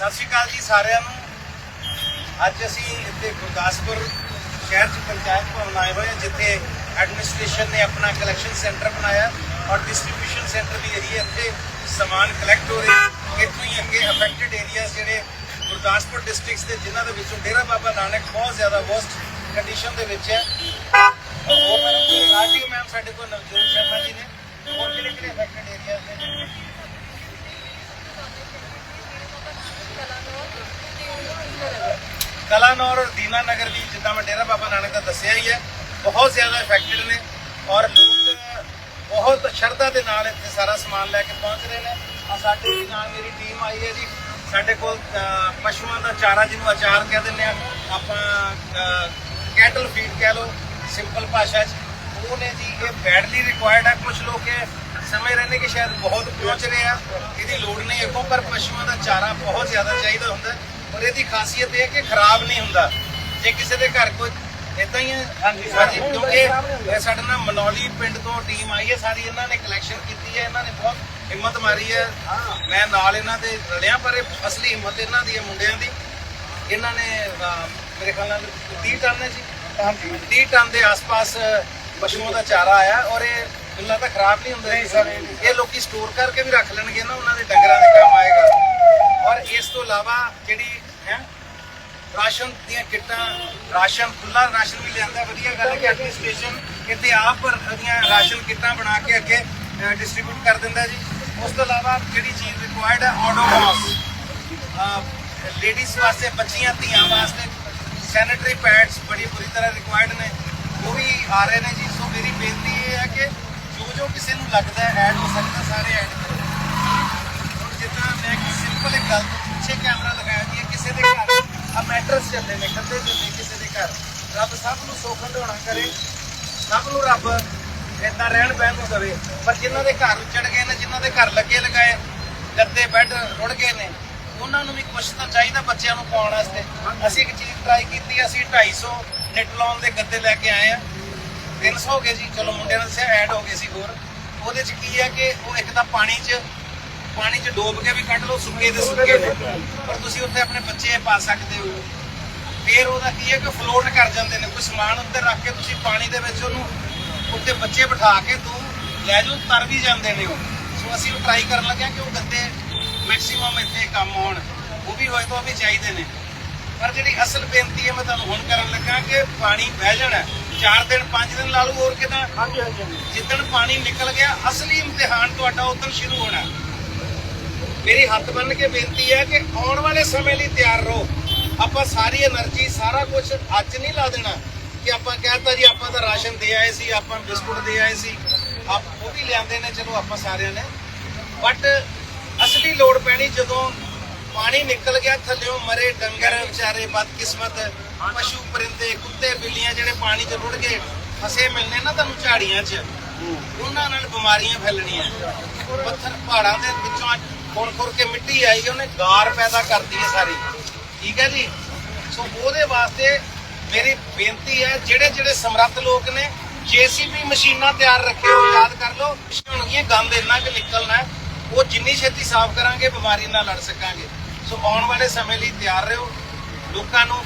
ਸਤਿ ਸ਼੍ਰੀ ਅਕਾਲ ਜੀ ਸਾਰਿਆਂ ਨੂੰ। ਅੱਜ ਅਸੀਂ ਇੱਥੇ ਗੁਰਦਾਸਪੁਰ ਸ਼ਹਿਰ ਚ ਪੰਚਾਇਤ ਭਵਨ ਆਏ ਹੋਏ ਜਿੱਥੇ ਐਡਮਿਨਿਸਟ੍ਰੇਸ਼ਨ ਨੇ ਆਪਣਾ ਕਲੈਕਸ਼ਨ ਸੈਂਟਰ ਬਣਾਇਆ ਔਰ ਡਿਸਟ੍ਰੀਬਿਊਸ਼ਨ ਸੈਂਟਰ ਵੀ ਏਰੀਆ ਇੱਥੇ ਸਮਾਨ ਕਲੈਕਟ ਹੋ ਰਿਹਾ। ਇੱਥੋਂ ਹੀ ਅੱਗੇ ਅਫੈਕਟਡ ਏਰੀਆਜ਼ ਜਿਹੜੇ ਗੁਰਦਾਸਪੁਰ ਡਿਸਟ੍ਰਿਕਟਸ ਦੇ, ਜਿਨ੍ਹਾਂ ਦੇ ਵਿੱਚੋਂ ਡੇਰਾ ਬਾਬਾ ਨਾਨਕ ਬਹੁਤ ਜ਼ਿਆਦਾ ਵਰਸਟ ਕੰਡੀਸ਼ਨ ਦੇ ਵਿੱਚ ਹੈ। ਉਹ ਮੈਮ ਸਾਡੇ ਕੋਲ ਨਵਜੋਤ ਸ਼ਰਮਾ ਜੀ ਨੇ। ਹੋਰ ਕਿਹੜੇ ਕਿਹੜੇ ਅਫੈਕਟਡ ਏਰੀਆਜ਼ ਨੇ ਕਲਾਨੌਰ ਔਰ ਦੀਨਾ ਨਗਰ ਵੀ ਜਿੱਦਾਂ ਮੈਂ ਡੇਰਾ ਬਾਬਾ ਨਾਨਕ ਦਾ ਦੱਸਿਆ ਹੀ ਹੈ, ਬਹੁਤ ਜ਼ਿਆਦਾ ਇਫੈਕਟਡ ਨੇ ਔਰ ਲੋਕ ਬਹੁਤ ਸ਼ਰਧਾ ਦੇ ਨਾਲ ਇੱਥੇ ਸਾਰਾ ਸਮਾਨ ਲੈ ਕੇ ਪਹੁੰਚ ਰਹੇ ਨੇ। ਆ ਸਾਡੇ ਵੀ ਨਾਲ ਮੇਰੀ ਟੀਮ ਆਈ ਹੈ ਜੀ। ਸਾਡੇ ਕੋਲ ਪਸ਼ੂਆਂ ਦਾ ਚਾਰਾ ਜਿਹਨੂੰ ਅਚਾਰ ਕਹਿ ਦਿੰਦੇ ਆ, ਆਪਾਂ ਕੈਟਲ ਫੀਡ ਕਹਿ ਲਓ ਸਿੰਪਲ ਭਾਸ਼ਾ 'ਚ। ਉਹ ਨੇ ਜੀ, ਇਹ ਬੈਡਲੀ ਰਿਕੁਆਇਰਡ ਹੈ ਕੁਝ ਲੋਕ ਇਹ ਸਮਝ ਰਹੇ ਨੇ ਕਿ ਸ਼ਾਇਦ ਬਹੁਤ ਪਹੁੰਚ ਰਹੇ ਆ। ਇਹਦੀ ਲੋੜ ਨਹੀਂ ਹੈ। ਪਰ ਪਸ਼ੂਆਂ ਦਾ ਚਾਰਾ ਬਹੁਤ ਜ਼ਿਆਦਾ ਚਾਹੀਦਾ ਹੁੰਦਾ ਔਰ ਇਹਦੀ ਖਾਸੀਅਤ ਇਹ ਹੈ ਕਿ ਖਰਾਬ ਨਹੀਂ ਹੁੰਦਾ। ਜੇ ਕਿਸੇ ਦੇ ਘਰ ਕੋਈ ਇਦਾਂ ਹੀ ਹੈ ਹਾਂਜੀ ਕਿਉਂਕਿ ਇਹ ਸਾਡੇ ਨਾਲ ਮਨੌਲੀ ਪਿੰਡ ਤੋਂ ਟੀਮ ਆਈ ਹੈ ਸਾਰੀ ਇਹਨਾਂ ਨੇ ਕਲੈਕਸ਼ਨ ਕੀਤੀ ਹੈ ਇਹਨਾਂ ਨੇ ਬਹੁਤ ਹਿੰਮਤ ਮਾਰੀ ਹੈ। ਮੈਂ ਨਾਲ ਇਹਨਾਂ ਦੇ ਰਲਿਆ ਪਰ ਇਹ ਅਸਲੀ ਹਿੰਮਤ ਇਹਨਾਂ ਦੀ ਹੈ ਮੁੰਡਿਆਂ ਦੀ। ਇਹਨਾਂ ਨੇ ਮੇਰੇ ਖਿਆਲ ਨਾਲ 30 ਟਨ ਹੈ ਜੀ। ਹਾਂਜੀ। 30 ਟਨ ਦੇ ਆਸ-ਪਾਸ ਪਸ਼ੂਆਂ ਦਾ ਚਾਰਾ ਆਇਆ ਔਰ ਇਹ ਬਿੱਲਾ ਤਾਂ ਖਰਾਬ ਨਹੀਂ ਹੁੰਦਾ ਇਹ ਲੋਕੀ ਸਟੋਰ ਕਰਕੇ ਵੀ ਰੱਖ ਲੈਣਗੇ ਨਾ ਉਹਨਾਂ ਦੇ ਡੰਗਰਾਂ ਦੇ ਕੰਮ ਆਏਗਾ। ਔਰ ਇਸ ਤੋਂ ਇਲਾਵਾ ਜਿਹੜੀ ਰਾਸ਼ਨ ਦੀਆਂ ਕਿੱਟਾਂ, ਰਾਸ਼ਨ ਖੁੱਲਾ ਰਾਸ਼ਨ ਵੀ ਲਿਆਂਦਾ, ਵਧੀਆ ਗੱਲ ਹੈ ਕਿ ਐਡਮਿਨਿਸਟ੍ਰੇਸ਼ਨ ਇੱਥੇ ਆਪ ਦੀਆਂ ਰਾਸ਼ਨ ਕਿੱਟਾਂ ਬਣਾ ਕੇ ਅੱਗੇ ਡਿਸਟ੍ਰੀਬਿਊਟ ਕਰ ਦਿੰਦਾ ਜੀ। ਉਸ ਤੋਂ ਇਲਾਵਾ ਜਿਹੜੀ ਚੀਜ਼ ਰਿਕੁਆਇਰਡ ਹੈ ਆਡੋਮੋਸ ਲੇਡੀਜ਼ ਵਾਸਤੇ, ਬੱਚੀਆਂ, ਧੀਆਂ ਵਾਸਤੇ ਸੈਨੀਟਰੀ ਪੈਡਸ ਬੜੀ ਬੁਰੀ ਤਰ੍ਹਾਂ ਰਿਕੁਆਇਰਡ ਨੇ। ਉਹ ਵੀ ਆ ਰਹੇ ਨੇ ਜੀ। ਸੋ ਮੇਰੀ ਬੇਨਤੀ ਇਹ ਹੈ ਕਿ ਜੋ ਜੋ ਕਿਸੇ ਨੂੰ ਲੱਗਦਾ ਹੈ ਐਡ ਹੋ ਸਕਦਾ, ਸਾਰੇ ਐਡ ਕਰੋ। ਜਿੱਦਾਂ ਮੈਂ ਇੱਕ ਸਿੰਪਲ ਇੱਕ ਗੱਲ ਪਿੱਛੇ ਕੈਮਰਾ ਲਗਾਇਆ ਜੀ ਕਿਸੇ ਦੇ ਘਰ ਮੈਟਰਸ ਚੱਲੇ ਨੇ ਕੱਦੇ ਚੱਲੇ ਕਿਸੇ ਦੇ ਘਰ। ਰੱਬ ਸਭ ਨੂੰ ਸੁੱਖ ਹੰਡਾਉਣਾ ਕਰੇ, ਸਭ ਨੂੰ ਰੱਬ ਏਦਾਂ ਰਹਿਣ ਬਹਿਣ ਨੂੰ ਦੇਵੇ। ਪਰ ਜਿਨ੍ਹਾਂ ਦੇ ਘਰ ਉੱਜੜ ਗਏ ਨੇ, ਜਿਨ੍ਹਾਂ ਦੇ ਘਰ ਲੱਗੇ ਲਗਾਏ, ਗੱਦੇ, ਬੈੱਡ ਰੁੜ ਗਏ ਨੇ, ਉਹਨਾਂ ਨੂੰ ਵੀ ਕੁਝ ਤਾਂ ਚਾਹੀਦਾ ਬੱਚਿਆਂ ਨੂੰ ਪਾਉਣ ਵਾਸਤੇ। ਅਸੀਂ ਇੱਕ ਚੀਜ਼ ਟਰਾਈ ਕੀਤੀ, ਅਸੀਂ 250 ਨਿਟ ਲਾਉਣ ਦੇ ਗੱਦੇ ਲੈ ਕੇ ਆਏ ਆ। 300 ਹੋ ਗਏ ਜੀ, ਚਲੋ ਮੁੰਡਿਆਂ ਨੇ ਐਡ ਹੋ ਗਏ ਸੀ ਹੋਰ। ਉਹਦੇ ਚ ਕੀ ਹੈ ਕਿ ਉਹ ਇੱਕ ਤਾਂ ਪਾਣੀ 'ਚ ਪਾਣੀ 'ਚ ਡੋਬ ਕੇ ਵੀ ਕੱਢ ਲਓ ਸੁੱਕੇ ਦੇ ਸੁੱਕੇ ਨੇ। ਪਰ ਤੁਸੀਂ ਉੱਥੇ ਆਪਣੇ ਬੱਚੇ ਪਾ ਸਕਦੇ ਹੋ। ਫਿਰ ਉਹਦਾ ਕੀ ਹੈ ਕਿ ਫਲੋਟ ਕਰ ਜਾਂਦੇ ਨੇ। ਕੋਈ ਸਮਾਨ ਉੱਤੇ ਰੱਖ ਕੇ ਤੁਸੀਂ ਪਾਣੀ ਦੇ ਵਿੱਚ ਉਹਨੂੰ ਉੱਤੇ ਬੱਚੇ ਬਿਠਾ ਕੇ ਤੂੰ ਲੈ ਜਾਓ ਤਰ ਵੀ ਜਾਂਦੇ ਨੇ ਉਹ। ਸੋ ਅਸੀਂ ਉਹ ਟਰਾਈ ਕਰਨ ਲੱਗੇ ਹਾਂ ਕਿ ਉਹ ਗੱਦੇ ਮੈਕਸਿਮਮ ਇੱਥੇ ਕੰਮ ਆਉਣ। ਉਹ ਵੀ ਹੋਏ ਤਾਂ ਵੀ ਚਾਹੀਦੇ ਨੇ। ਪਰ ਜਿਹੜੀ ਅਸਲ ਬੇਨਤੀ ਹੈ ਮੈਂ ਤੁਹਾਨੂੰ ਹੁਣ ਕਰਨ ਲੱਗਾ ਕਿ ਪਾਣੀ ਬਹਿ ਜਾਣਾ 4 ਦਿਨ 5 ਦਿਨ ਲਾ ਲਓ ਹੋਰ ਕਿਦਾਂ? ਹਾਂਜੀ ਹਾਂਜੀ ਜਿੱਦਣ ਪਾਣੀ ਨਿਕਲ ਗਿਆ ਅਸਲੀ ਇਮਤਿਹਾਨ ਤੁਹਾਡਾ ਉਦੋਂ ਸ਼ੁਰੂ ਹੋਣਾ ਮੇਰੀ ਹੱਥ ਬੰਨ ਕੇ ਬੇਨਤੀ ਹੈ ਕਿ ਆਉਣ ਵਾਲੇ ਸਮੇਂ ਲਈ ਤਿਆਰ ਰਹੋ। ਆਪਾਂ ਸਾਰੀ એનર્ਜੀ ਸਾਰਾ ਕੁਝ ਅੱਜ ਨਹੀਂ ਲਾ ਦੇਣਾ ਕਿ ਆਪਾਂ ਕਹਿਤਾ ਜੀ, ਆਪਾਂ ਤਾਂ ਰਾਸ਼ਨ ਦੇ ਆਏ ਸੀ, ਆਪਾਂ ਬਿਸਕੁਟ ਦੇ ਆਏ ਸੀ। ਆਪ ਉਹ ਵੀ ਲਿਆਂਦੇ ਨੇ, ਚਲੋ ਆਪਾਂ ਸਾਰਿਆਂ ਨੇ। ਬਟ ਅਸਲੀ ਲੋੜ ਪੈਣੀ ਜਦੋਂ ਪਾਣੀ ਨਿਕਲ ਗਿਆ, ਥੱਲਿਓਂ ਮਰੇ ਡੰਗਰ, ਵਿਚਾਰੇ ਬਦਕਿਸਮਤ, ਪਸ਼ੂ ਪਰਿੰਦੇ, ਕੁੱਤੇ, ਬਿੱਲੀਆਂ ਜਿਹੜੇ ਪਾਣੀ 'ਚ ਰੁੜ ਗਏ ਫਸੇ ਮਿਲਨੇ ਨਾ ਤੁਹਾਨੂੰ ਝਾੜੀਆਂ 'ਚ, ਉਹਨਾਂ ਨਾਲ ਬਿਮਾਰੀਆਂ ਫੈਲਣੀਆਂ। ਪੱਥਰ ਪਹਾੜਾਂ ਦੇ ਵਿੱਚੋਂ ਖੁਰ ਖੁਰ ਕੇ ਮਿੱਟੀ ਆਈ, ਉਹਨੇ ਗਾਰ ਪੈਦਾ ਕਰਦੀ ਹੈ ਸਾਰੀ। ਠੀਕ ਹੈ ਜੀ? ਸੋ ਉਹਦੇ ਵਾਸਤੇ ਮੇਰੀ ਬੇਨਤੀ ਹੈ, ਜਿਹੜੇ ਜਿਹੜੇ ਸਮਰੱਥ ਲੋਕ ਨੇ, ਜੀਸੀਬੀ ਮਸ਼ੀਨਾਂ ਤਿਆਰ ਰੱਖਿਓ ਯਾਦ ਕਰ ਲਓ ਹੋਣਗੀਆਂ ਗੰਦ ਇੰਨਾ ਕਿ ਨਿਕਲਣਾ ਉਹ ਜਿੰਨੀ ਛੇਤੀ ਸਾਫ਼ ਕਰਾਂਗੇ, ਬਿਮਾਰੀ ਨਾਲ ਲੜ ਸਕਾਂਗੇ। ਸੋ ਆਉਣ ਵਾਲੇ ਸਮੇਂ ਲਈ ਤਿਆਰ ਰਹੋ, ਲੋਕਾਂ ਨੂੰ